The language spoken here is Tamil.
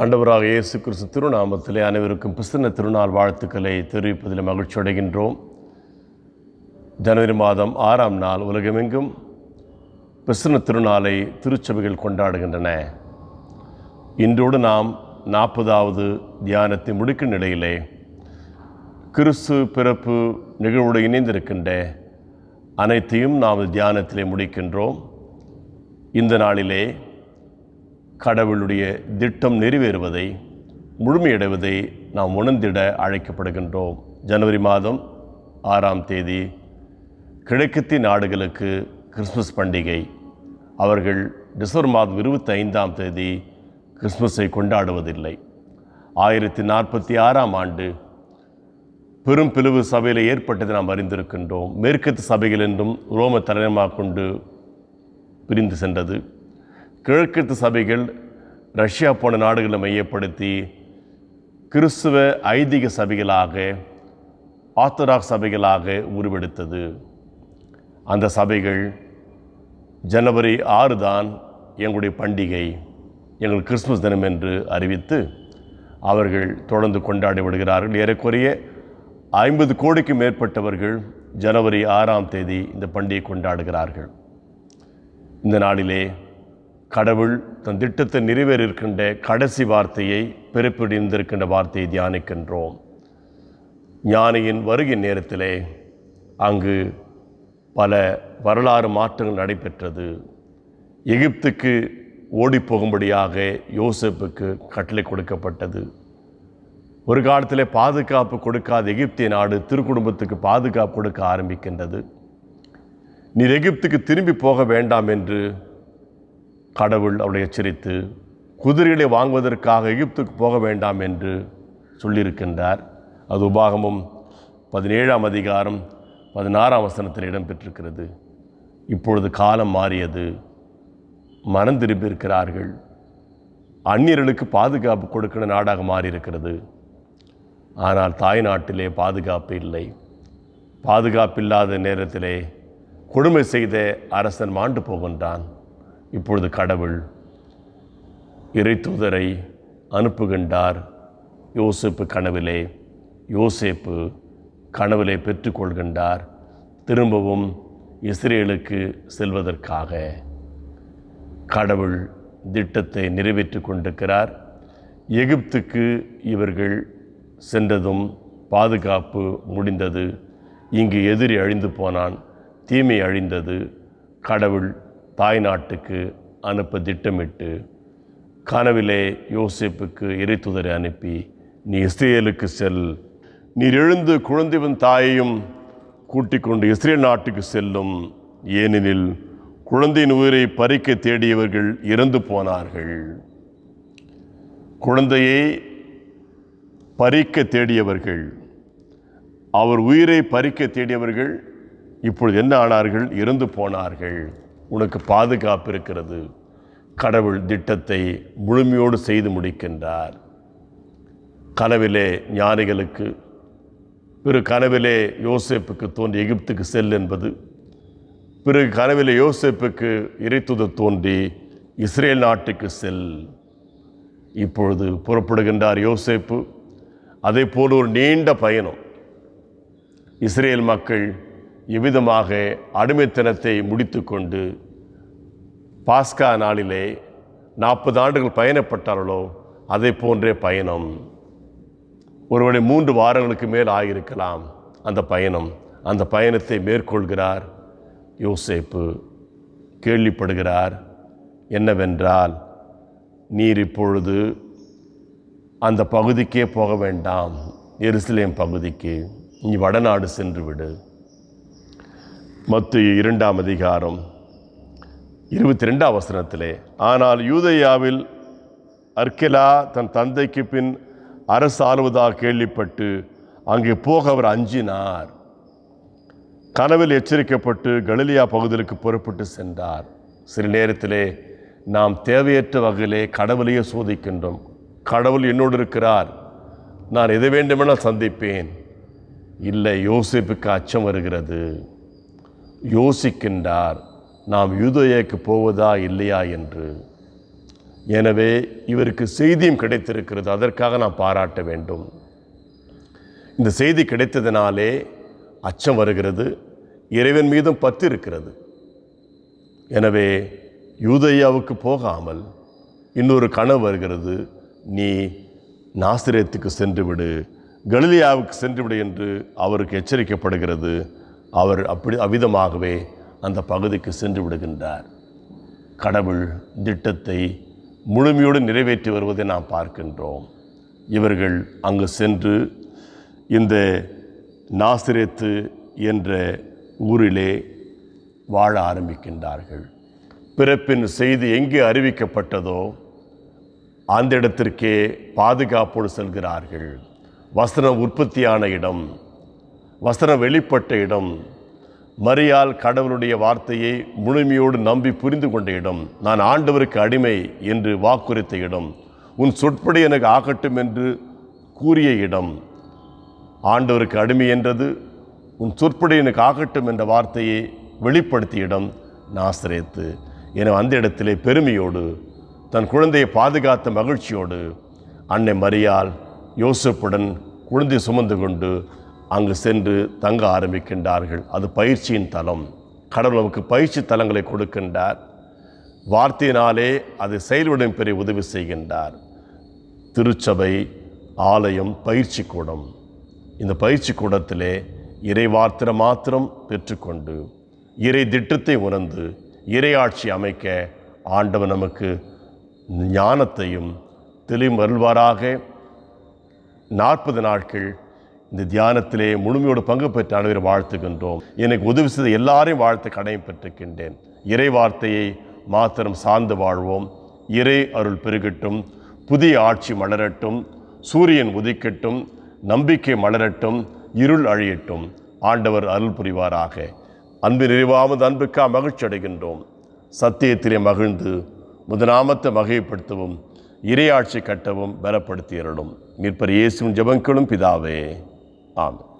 ஆண்டவராக இயேசு கிறிஸ்து திருநாமத்திலே அனைவருக்கும் பிஸ்தன திருநாள் வாழ்த்துக்களை தெரிவிப்பதில் மகிழ்ச்சி அடைகின்றோம். ஜனவரி மாதம் ஆறாம் நாள் உலகமெங்கும் பிஸ்தன திருநாளை திருச்சபைகள் கொண்டாடுகின்றன. இன்றோடு நாம் நாற்பதாவது தியானத்தை முடிக்கும் நிலையிலே கிறிஸ்து பிறப்பு நிகழ்வோடு இணைந்திருக்கின்ற அனைத்தையும் நாம் தியானத்திலே முடிக்கின்றோம். இந்த நாளிலே கடவுளுடைய திட்டம் நிறைவேறுவதை முழுமையடைவதை நாம் உணர்ந்திட அழைக்கப்படுகின்றோம். ஜனவரி மாதம் ஆறாம் தேதி கிழக்கத்திய நாடுகளுக்கு கிறிஸ்மஸ் பண்டிகை. அவர்கள் டிசம்பர் மாதம் இருபத்தி ஐந்தாம் தேதி கிறிஸ்மஸை கொண்டாடுவதில்லை. ஆயிரத்தி நாற்பத்தி ஆறாம் ஆண்டு பெரும் பிளவு சபையில் ஏற்பட்டதை நாம் அறிந்திருக்கின்றோம். மேற்கத்து சபைகள் என்றும் ரோம தலைமையாக கொண்டு பிரிந்து சென்றது. கிழக்கத்து சபைகள் ரஷ்யா போன நாடுகளை மையப்படுத்தி கிறிஸ்துவ ஐதீக சபைகளாக ஆர்த்தடாக்ஸ் சபைகளாக உருவெடுத்தது. அந்த சபைகள் ஜனவரி ஆறு தான் எங்களுடைய பண்டிகை எங்கள் கிறிஸ்துமஸ் தினம் என்று அறிவித்து அவர்கள் தொடர்ந்து கொண்டாடி விடுகிறார்கள். ஏறக்குறைய ஐம்பது கோடிக்கும் மேற்பட்டவர்கள் ஜனவரி ஆறாம் தேதி இந்த பண்டிகை கொண்டாடுகிறார்கள். இந்த நாளிலே கடவுள் தன் திட்டத்தை நிறைவேறிருக்கின்ற கடைசி வார்த்தையை பிறப்பிடிந்திருக்கின்ற வார்த்தையை தியானிக்கின்றோம். ஞானியின் வருகை நேரத்திலே அங்கு பல வரலாறு மாற்றங்கள் நடைபெற்றது. எகிப்துக்கு ஓடிப் போகும்படியாக கட்டளை கொடுக்கப்பட்டது. ஒரு காலத்தில் பாதுகாப்பு கொடுக்காத எகிப்திய நாடு திருக்குடும்பத்துக்கு பாதுகாப்பு கொடுக்க ஆரம்பிக்கின்றது. நீர் எகிப்துக்கு திரும்பி போக வேண்டாம் என்று கடவுள் அவளை எச்சரித்து குதிரைகளை வாங்குவதற்காக எகிப்துக்கு போக வேண்டாம் என்று சொல்லியிருக்கின்றார். அது உபாகமும் பதினேழாம் அதிகாரம் பதினாறாம் வசனத்தில் இடம்பெற்றிருக்கிறது. இப்பொழுது காலம் மாறியது. மனம் திரும்பியிருக்கிறார்கள். அந்நியர்களுக்கு பாதுகாப்பு கொடுக்கிற நாடாக மாறியிருக்கிறது. ஆனால் தாய் நாட்டிலே பாதுகாப்பு இல்லை. பாதுகாப்பில்லாத நேரத்திலே கொடுமை செய்த அரசன் மாண்டு போகின்றான். இப்பொழுது கடவுள் இறைத்தூதரை அனுப்புகின்றார். யோசிப்பு கனவிலே யோசேப்பு கனவிலே பெற்றுக்கொள்கின்றார். திரும்பவும் இஸ்ரேலுக்கு செல்வதற்காக. கடவுள் திட்டத்தை நிறைவேற்றி கொண்டிருக்கிறார். எகிப்துக்கு இவர்கள் சென்றதும் பாதுகாப்பு முடிந்தது. இங்கு எதிரி அழிந்து போனான் தீமை அழிந்தது. கடவுள் தாய் நாட்டுக்கு அனுப்ப திட்டமிட்டு கனவிலே யோசேப்புக்கு இறைத்துதரை அனுப்பி நீ இஸ்ரேலுக்கு செல். நீர் எழுந்து குழந்தைவன் தாயையும் கூட்டிக் கொண்டு இஸ்ரேல் நாட்டுக்கு செல்லும். ஏனெனில் குழந்தையின் உயிரை பறிக்க தேடியவர்கள் இறந்து போனார்கள். குழந்தையை பறிக்க தேடியவர்கள். அவர் உயிரை பறிக்க தேடியவர்கள் இப்பொழுது என்ன ஆனார்கள்? இறந்து போனார்கள். உனக்கு பாதுகாப்பு இருக்கிறது. கடவுள் திட்டத்தை முழுமையோடு செய்து முடிக்கின்றார். கனவிலே ஞானிகளுக்கு பிறகு கனவிலே யோசேப்புக்கு தோன்றி எகிப்துக்கு செல் என்பது பிறகு கனவிலே யோசேப்புக்கு இறைத்துத தோன்றி இஸ்ரேல் நாட்டுக்கு செல். இப்பொழுது புறப்படுகின்றார் யோசேப்பு. அதே போல் ஒரு நீண்ட பயணம். இஸ்ரேல் மக்கள் எவ்விதமாக அடிமைத்தனத்தை முடித்துக்கொண்டு பாஸ்கா நாளிலே நாற்பது ஆண்டுகள் பயணப்பட்டார்களோ அதை போன்றே பயணம். ஒருவரை மூன்று வாரங்களுக்கு மேல் ஆகியிருக்கலாம் அந்த பயணம். அந்த பயணத்தை மேற்கொள்கிறார் யோசேப்பு. கேள்விப்படுகிறார் என்னவென்றால் நீர் இப்பொழுது அந்த பகுதிக்கே போக வேண்டாம் எருசலேம் பகுதிக்கு. நீ வடநாடு சென்று விடு. மத்திய இரண்டாம் அதிகாரம் இருபத்தி ரெண்டாம் வசனத்திலே ஆனால் யூதையாவில் அர்கெலா தன் தந்தைக்கு பின் அரசு ஆளுவதாக கேள்விப்பட்டு அங்கே போக அவர் அஞ்சினார். கனவில் எச்சரிக்கப்பட்டு கலிலியா பகுதிகளுக்கு புறப்பட்டு சென்றார். சில நேரத்திலே நாம் தேவையற்ற வகையிலே கடவுளையே சோதிக்கின்றோம். கடவுள் என்னோடு இருக்கிறார். நான் எதை வேண்டுமென சந்திப்பேன். இல்லை யோசிப்புக்கு அச்சம் வருகிறது. யோசிக்கின்றார் நாம் யூதேயாக்கு போவதா இல்லையா? என்று. எனவே இவருக்கு செய்தியும் கிடைத்திருக்கிறது. அதற்காக நான் பாராட்ட வேண்டும். இந்த செய்தி கிடைத்ததினாலே அச்சம் வருகிறது. இறைவன் மீதும் பத்து இருக்கிறது. எனவே யூதையாவுக்கு போகாமல் இன்னொரு கனவு வருகிறது. நீ நாசிரியத்துக்கு சென்று விடு கலிலியாவுக்கு சென்றுவிடு என்று அவருக்கு எச்சரிக்கப்படுகிறது. அவர் அப்படி அவ்விதமாகவே அந்த பகுதிக்கு சென்று விடுகின்றார். கடவுள் திட்டத்தை முழுமையோடு நிறைவேற்றி வருவதை நாம் பார்க்கின்றோம். இவர்கள் அங்கு சென்று இந்த நாசிரேத்து என்ற ஊரிலே வாழ ஆரம்பிக்கின்றார்கள். பிறப்பின் செய்தி எங்கே அறிவிக்கப்பட்டதோ அந்த இடத்திற்கே பாதுகாப்போடு செல்கிறார்கள். வசனம் உற்பத்தியான இடம் வசனம் வெளிப்பட்ட இடம். மரியால் கடவுளுடைய வார்த்தையை முழுமையோடு நம்பி புரிந்து கொண்ட இடம். நான் ஆண்டவருக்கு அடிமை என்று வாக்குரைத்த இடம். உன் சொற்படி எனக்கு ஆகட்டும் என்று கூறிய இடம். ஆண்டவருக்கு அடிமை என்றது உன் சொற்படி எனக்கு ஆகட்டும் என்ற வார்த்தையை வெளிப்படுத்திய இடம் நாசிரியத்து என அந்த இடத்திலே பெருமையோடு தன் குழந்தையை பாதுகாத்த மகிழ்ச்சியோடு அன்னை மரியால் யோசப்புடன் குழந்தை சுமந்து கொண்டு அங்கு சென்று தங்க ஆரம்பிக்கின்றார்கள். அது பயிற்சியின் தலம். கடவுள் நமக்கு பயிற்சி தலங்களை கொடுக்கின்றார். வார்த்தையினாலே அது செயல்படும் பெரிய உதவி செய்கின்றார். திருச்சபை ஆலயம் பயிற்சி கூடம். இந்த பயிற்சி கூடத்திலே இறை வார்த்தை மாத்திரம் பெற்றுக்கொண்டு இறை திட்டத்தை உணர்ந்து இறையாட்சி அமைக்க ஆண்டவன் நமக்கு ஞானத்தையும் தெளிவருள்வாராக நாற்பது நாட்கள் இந்த தியானத்திலே முழுமையோடு பங்கு பெற்ற அனைவரும் வாழ்த்துகின்றோம். எனக்கு உதவி செய்த எல்லாரையும் வாழ்த்து கடையும் பெற்றிருக்கின்றேன் இறை வார்த்தையை மாத்திரம் சார்ந்து வாழ்வோம். இறை அருள் பெருகட்டும். புதிய ஆட்சி மலரட்டும். சூரியன் உதிக்கட்டும். நம்பிக்கை மலரட்டும். இருள் அழியட்டும். ஆண்டவர் அருள் புரிவாராக. அன்பு நிறைவாவது அன்புக்கா மகிழ்ச்சி அடைகின்றோம். சத்தியத்திலே மகிழ்ந்து முதனாமத்தை மகைப்படுத்தவும் இரையாட்சி கட்டவும் பலப்படுத்தியருடும் மீட்பர் இயேசுவின் ஜபங்களும் பிதாவே. Amin.